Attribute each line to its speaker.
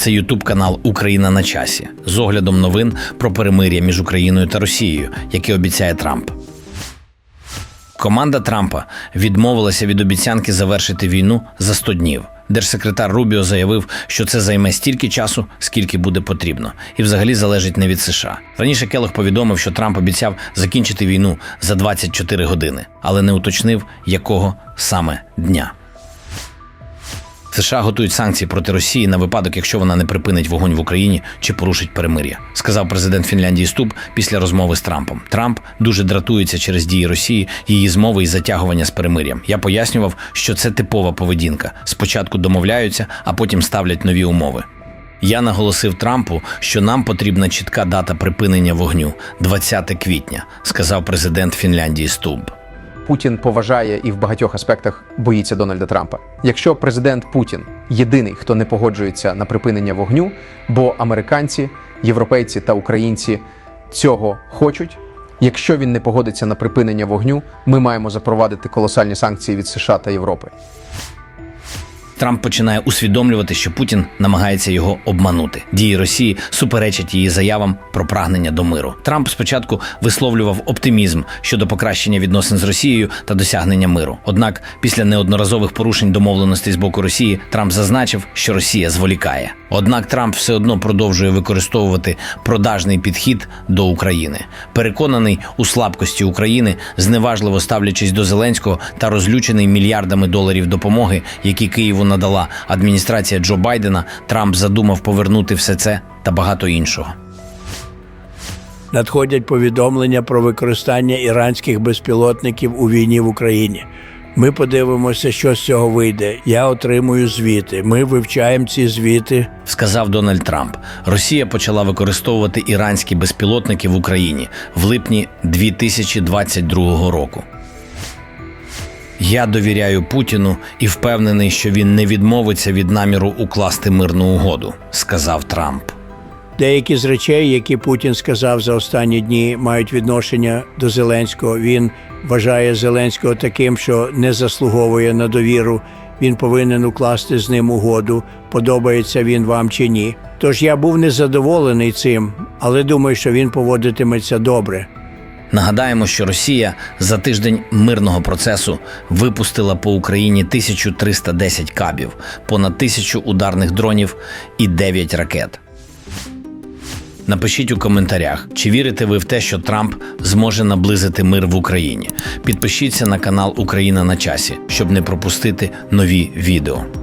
Speaker 1: Це Ютуб канал Україна на часі з оглядом новин про перемир'я між Україною та Росією, яке обіцяє Трамп. Команда Трампа відмовилася від обіцянки завершити війну за 100 днів. Держсекретар Рубіо заявив, що це займе стільки часу, скільки буде потрібно, і взагалі залежить не від США. Раніше Келох повідомив, що Трамп обіцяв закінчити війну за 24 години, але не уточнив, якого саме дня. США готують санкції проти Росії на випадок, якщо вона не припинить вогонь в Україні чи порушить перемир'я, сказав президент Фінляндії Ступ після розмови з Трампом. Трамп дуже дратується через дії Росії, її змови і затягування з перемир'ям. Я пояснював, що це типова поведінка. Спочатку домовляються, а потім ставлять нові умови. Я наголосив Трампу, що нам потрібна чітка дата припинення вогню 20 квітня, сказав президент Фінляндії Стуб.
Speaker 2: Путін поважає і в багатьох аспектах боїться Дональда Трампа. Якщо президент Путін єдиний, хто не погоджується на припинення вогню, бо американці, європейці та українці цього хочуть. Якщо він не погодиться на припинення вогню, ми маємо запровадити колосальні санкції від США та Європи.
Speaker 1: Трамп починає усвідомлювати, що Путін намагається його обманути. Дії Росії суперечать її заявам про прагнення до миру. Трамп спочатку висловлював оптимізм щодо покращення відносин з Росією та досягнення миру. Однак, після неодноразових порушень домовленостей з боку Росії, Трамп зазначив, що Росія зволікає. Однак Трамп все одно продовжує використовувати продажний підхід до України. Переконаний у слабкості України, зневажливо ставлячись до Зеленського та розлючений мільярдами доларів допомоги, які Києву надала адміністрація Джо Байдена, Трамп задумав повернути все це та багато іншого.
Speaker 3: надходять повідомлення про використання іранських безпілотників у війні в Україні. Ми подивимося, що з цього вийде. Я отримую звіти. Ми вивчаємо ці звіти.
Speaker 1: сказав Дональд Трамп. Росія почала використовувати іранські безпілотники в Україні в липні 2022 року. Я довіряю Путіну і впевнений, що він не відмовиться від наміру укласти мирну угоду, сказав Трамп.
Speaker 3: Деякі з речей, які Путін сказав за останні дні, мають відношення до Зеленського. Він вважає Зеленського таким, що не заслуговує на довіру. Він повинен укласти з ним угоду, подобається він вам чи ні. Тож я був незадоволений цим, але думаю, що він поводитиметься добре.
Speaker 1: Нагадаємо, що Росія за тиждень мирного процесу випустила по Україні 1310 кабів, понад тисячу ударних дронів і 9 ракет. Напишіть у коментарях, чи вірите ви в те, що Трамп зможе наблизити мир в Україні. Підпишіться на канал Україна на часі, щоб не пропустити нові відео.